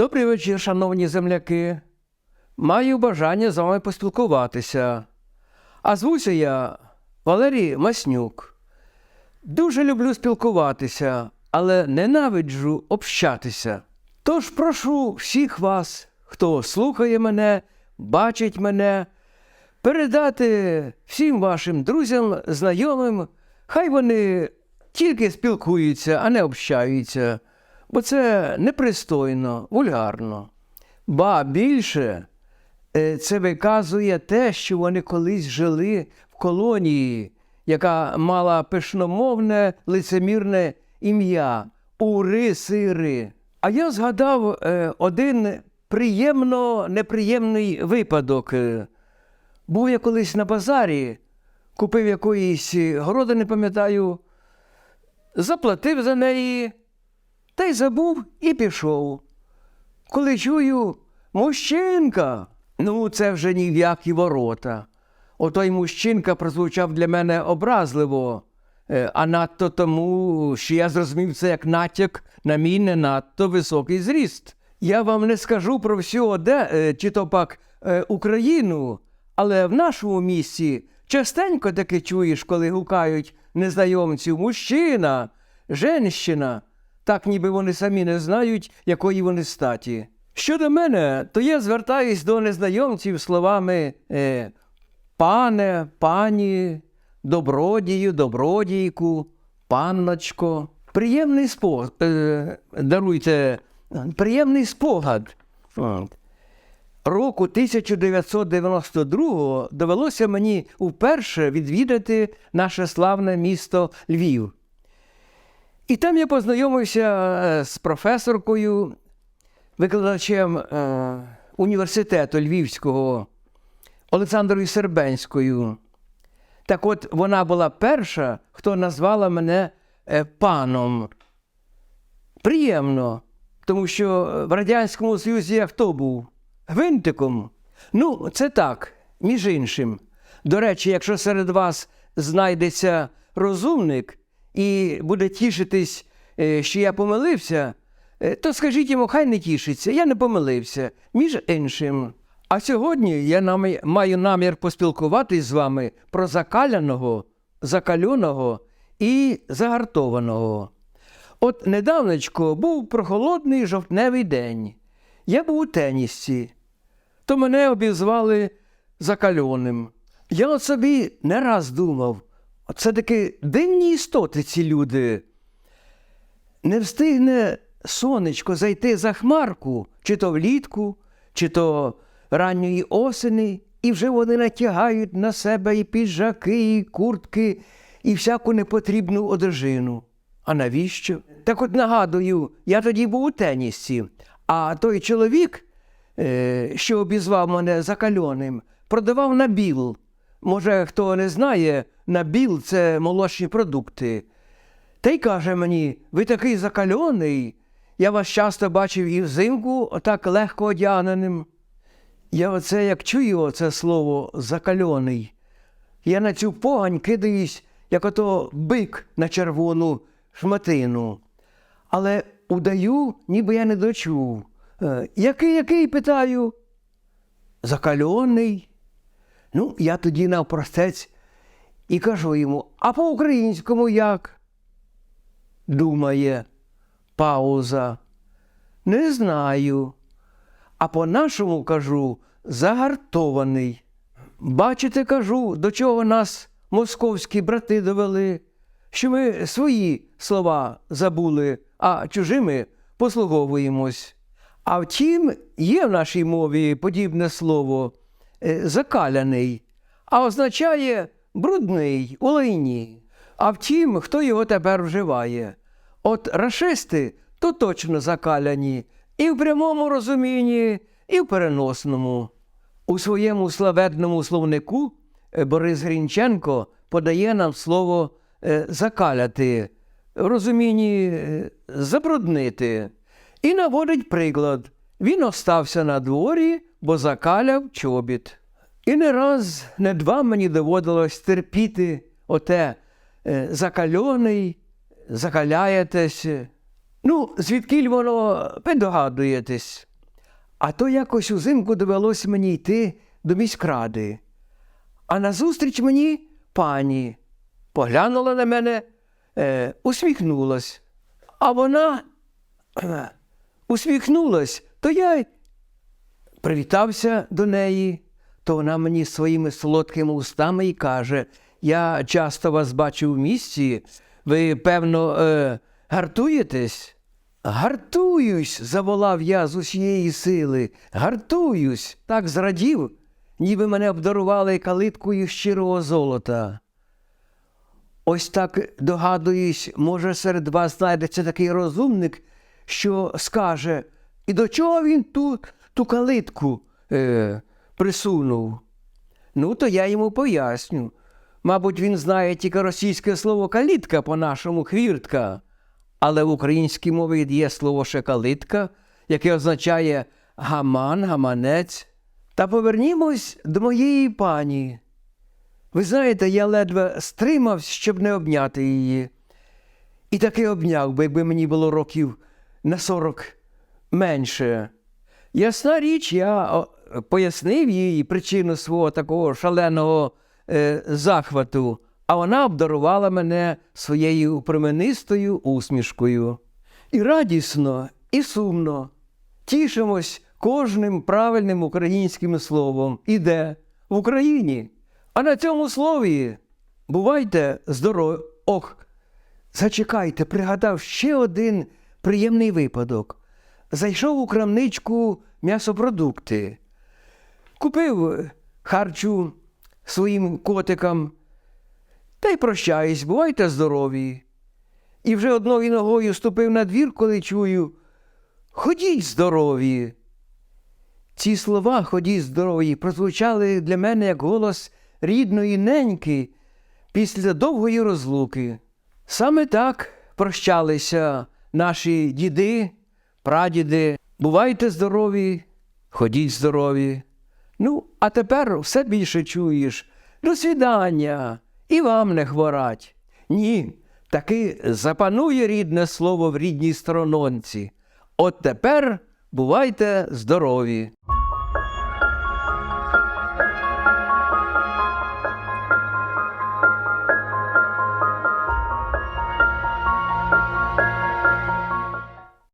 Добрий вечір, шановні земляки. Маю бажання з вами поспілкуватися. А звуся я Валерій Маснюк. Дуже люблю спілкуватися, але ненавиджу общатися. Тож прошу всіх вас, хто слухає мене, бачить мене, передати всім вашим друзям, знайомим, хай вони тільки спілкуються, а не общаються, бо це непристойно, вульгарно. Ба більше е, це виказує те, що вони колись жили в колонії, яка мала пишномовне лицемірне ім'я Ури Сири. А я згадав е, один приємно неприємний випадок. Е, Був я колись на базарі, купив якоїсь городи, не пам'ятаю, заплатив за неї, та й забув і пішов. Коли чую, мужчинка, ну це вже ні в які ворота. Отой мужчинка прозвучав для мене образливо, е, а надто тому, що я зрозумів це як натяк на мій не надто високий зріст. Я вам не скажу про всю Оде, е, чи то пак е, Україну, але в нашому місті частенько таки чуєш, коли гукають незнайомців мужчина, женщина, так ніби вони самі не знають, якої вони статі. Щодо мене, то я звертаюсь до незнайомців словами е, пане, пані, добродію, добродійку, панночко. Приємний спо... е, даруйте, приємний спогад. Року 1992 довелося мені вперше відвідати наше славне місто Львів. І там я познайомився е, з професоркою, викладачем е, університету Львівського Олександрою Сербенською. Так от вона була перша, хто назвала мене е, паном. Приємно, тому що в Радянському Союзі я хто був? Гвинтиком. Ну, це так, між іншим. До речі, якщо серед вас знайдеться розумник і буде тішитись, е, що я помилився, е, то скажіть йому, хай не тішиться, я не помилився, між іншим. А сьогодні я маю намір поспілкуватись з вами про закаляного, закальоного і загартованого. От недавнечко був прохолодний жовтневий день. Я був у тенісці, то мене обізвали закальоним. Я от собі не раз думав, це таки дивні істоти ці люди. Не встигне сонечко зайти за хмарку, чи то влітку, чи то ранньої осені, і вже вони натягають на себе і піджаки, і куртки, і всяку непотрібну одежину. А навіщо? Так от нагадую, я тоді був у тенісці, а той чоловік, е, що обізвав мене закальоним, продавав набіл. Може, хто не знає, набіл це молочні продукти. Та й каже мені, ви такий закальоний. Я вас часто бачив і взимку отак легко одягненим. Я оце як чую оце слово закальоний. Я на цю погань кидаюсь, як ото бик на червону шматину. Але удаю, ніби я не дочув. Е, який, який, питаю? Закальоний. Ну, я тоді навпростець і кажу йому, а по-українському як? Думає, пауза. Не знаю. А по-нашому кажу загартований. Бачите, кажу, до чого нас московські брати довели, що ми свої слова забули, а чужими послуговуємось. А втім, є в нашій мові подібне слово закаляний, а означає брудний, у лайні. А втім, хто його тепер вживає? От рашисти то точно закаляні і в прямому розумінні, і в переносному. У своєму славетному словнику е, Борис Грінченко подає нам слово е, закаляти, в розумінні е, забруднити. І наводить приклад. Він остався на дворі, бо закаляв чобіт. І не раз, не два мені доводилось терпіти оте е, закальоний, закаляєтесь. Ну, звідкіль воно ви догадуєтесь. А то якось узимку довелось мені йти до міськради. А назустріч мені пані поглянула на мене, е, усміхнулась. А вона усміхнулась, то я привітався до неї, то вона мені своїми солодкими устами і каже: Я часто вас бачу в місті, ви, певно, е, гартуєтесь? Гартуюсь, заволав я з усієї сили. Гартуюсь, так зрадів, ніби мене обдарували калиткою щирого золота. Ось так догадуюсь, може, серед вас знайдеться такий розумник, що скаже, і до чого він ту, ту калитку е, присунув? Ну, то я йому поясню. Мабуть, він знає тільки російське слово калітка по-нашому хвіртка, але в українській мові є слово ще калитка, яке означає гаман, гаманець. Та повернімось до моєї пані. Ви знаєте, я ледве стримався, щоб не обняти її. І таки обняв би, якби мені було років на сорок менше. Ясна річ, я пояснив їй причину свого такого шаленого е, захвату, а вона обдарувала мене своєю променистою усмішкою. І радісно, і сумно тішимось кожним правильним українським словом. Іде в Україні. А на цьому слові бувайте здорові. Ох, зачекайте, пригадав ще один приємний випадок. Зайшов у крамничку м'ясопродукти, купив харчу своїм котикам та й прощаюсь, бувайте здорові. І вже одною ногою ступив на двір, коли чую. Ходіть здорові. Ці слова ходіть здорові прозвучали для мене як голос рідної неньки після довгої розлуки. Саме так прощалися наші діди, прадіди. Бувайте здорові, ходіть здорові. Ну, а тепер все більше чуєш. До свідання, і вам не хворать. Ні, таки запанує рідне слово в рідній сторононці. От тепер бувайте здорові.